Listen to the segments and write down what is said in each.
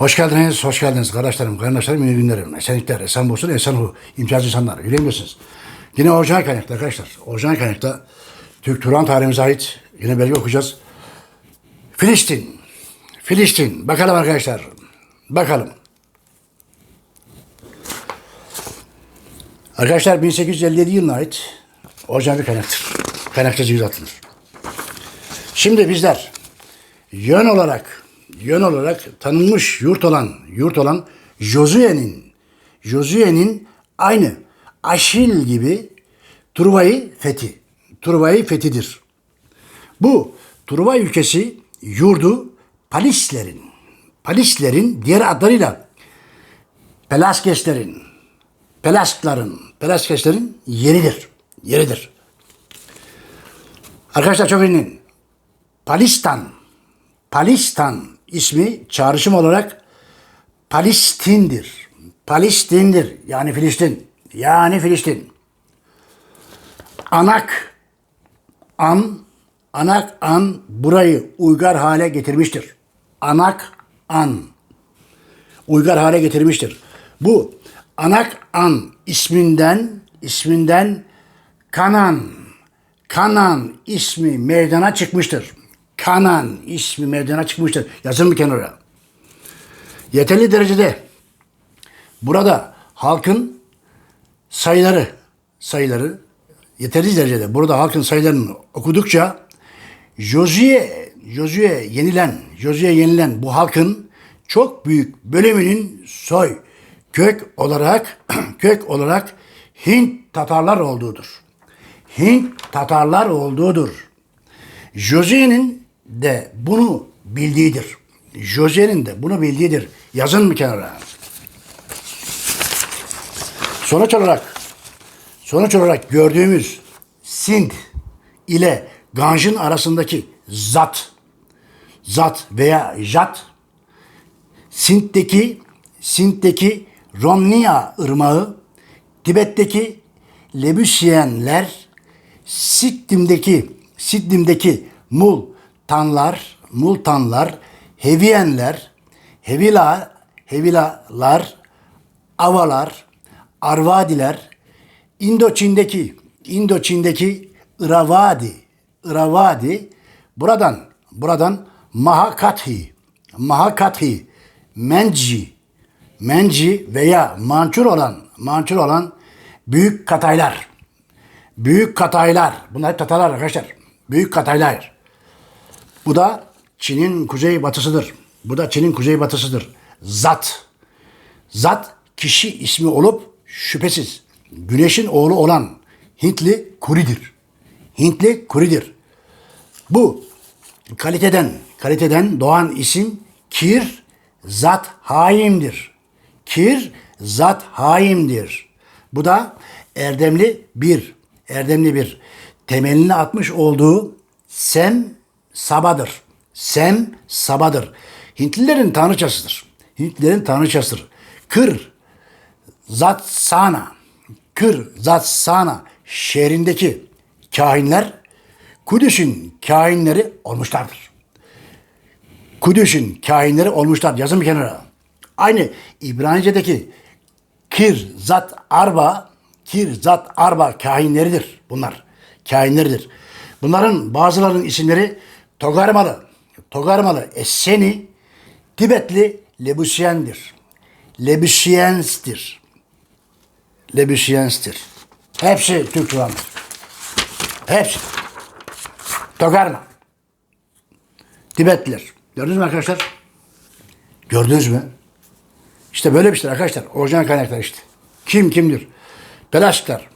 Hoş geldiniz, hoş geldiniz kardeşlerim, kardeşlerim, iyi günlerim. Esenlikler, esen bulsun, esen hu, imtiyaz insanlar. Yüreğimdesiniz. Yine orijinal kaynakta arkadaşlar. Orijinal kaynakta Türk Turan tarihimize ait yine belge okuyacağız. Filistin. Filistin. Bakalım arkadaşlar. Bakalım. Arkadaşlar 1857 yılına ait orijinal bir kaynaktır. Kaynakça cihaz atılır. Şimdi bizler yön olarak yön olarak tanınmış yurt olan yurt olan Josue'nin Josue'nin aynı Aşil gibi Truva'yı fethi. Truva'yı fethidir. Bu Truva ülkesi yurdu Palislerin Palislerin diğer adlarıyla Pelaskeslerin Pelaskların Pelaskeslerin yeridir. Yeridir. Arkadaşlar çok ünlü. Palistan Palistan ismi çağrışım olarak Palestin'dir. Palestin'dir. Yani Filistin. Yani Filistin. Anak an anak an burayı uygar hale getirmiştir. Anak an uygar hale getirmiştir. Bu anak an isminden isminden Kanan Kanan ismi meydana çıkmıştır. Kanan ismi meydana çıkmıştır. Yazın mı kenara? Yeterli derecede burada halkın sayıları sayıları yeterli derecede burada halkın sayılarını okudukça Josue Josue yenilen Josue yenilen bu halkın çok büyük bölümünün soy kök olarak kök olarak Hint Tatarlar olduğudur. Hint Tatarlar olduğudur. Josue'nin de bunu bildiğidir. Josue'nin de bunu bildiğidir. Yazın mı kenara? Sonuç olarak sonuç olarak gördüğümüz Sind ile Ganj'ın arasındaki zat zat veya jat Sint'teki Sint'teki Romnia ırmağı Tibet'teki Lebüsyenler Siktim'deki Siktim'deki Multanlar, Multanlar, Heviyenler, Hevila, Hevilalar, Avalar, Arvadiler, İndoçin'deki İndoçin'deki Iravadi, Iravadi buradan buradan Mahakathi, Mahakathi, Menci, Menci veya Mançur olan Mançur olan büyük Kataylar. Büyük Kataylar. Bunlar hep Tatarlar arkadaşlar. Büyük Kataylar. Bu da Çin'in kuzey batısıdır. Bu da Çin'in kuzey batısıdır. Zat. Zat kişi ismi olup şüphesiz güneşin oğlu olan Hintli Kuri'dir. Hintli Kuri'dir. Bu kaliteden kaliteden doğan isim Kir Zat Haim'dir. Kir Zat Haim'dir. Bu da erdemli bir, erdemli bir temelini atmış olduğu Sem Saba'dır. Sem Saba'dır. Hintlilerin tanrıçasıdır. Hintlilerin tanrıçasıdır. Kır Zat Sana, Kır Zat Sana şehrindeki kahinler Kudüs'ün kahinleri olmuşlardır. Kudüs'ün kahinleri olmuşlar. Yazın bir kenara. Aynı İbranice'deki Kir Zat Arba, Kir Zat Arba kahinleridir bunlar. Kahinleridir. Bunların bazılarının isimleri Togarmalı, Togarmalı Esseni, Tibetli Lebusyen'dir. Lebüsyens'tir. Lebüsyens'tir. Hepsi Türk Turan'dır. Hepsi. Togarma. Tibetliler. Gördünüz mü arkadaşlar? Gördünüz mü? İşte böyle bir şeyler arkadaşlar. Orijinal kaynaklar işte. Kim kimdir? Pelastklar.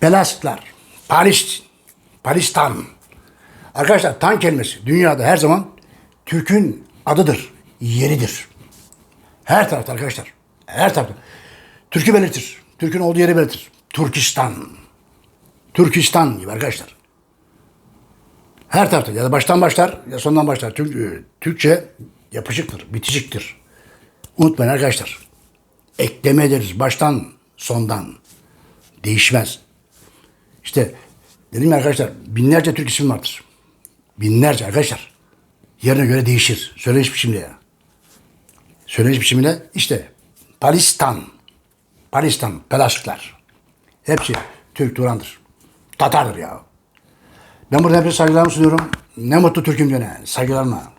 Pelastklar. Palestin. Palistan. Arkadaşlar tan kelimesi dünyada her zaman Türk'ün adıdır. Yeridir. Her tarafta arkadaşlar. Her tarafta. Türk'ü belirtir. Türk'ün olduğu yeri belirtir. Türkistan. Türkistan gibi arkadaşlar. Her tarafta ya da baştan başlar ya sondan başlar. Türk, e, Türkçe yapışıktır, bitişiktir. Unutmayın arkadaşlar. Ekleme ederiz baştan sondan. Değişmez. İşte dedim ya arkadaşlar binlerce Türk isim vardır. Binlerce arkadaşlar. Yerine göre değişir. Söylemiş şimdi ya. Söyleniş biçimiyle işte Palistan, Palistan, Pelaşikler. Hepsi Türk Turan'dır. Tatardır ya. Ben burada hepinize saygılarımı sunuyorum. Ne mutlu Türk'üm gene. Saygılarımla.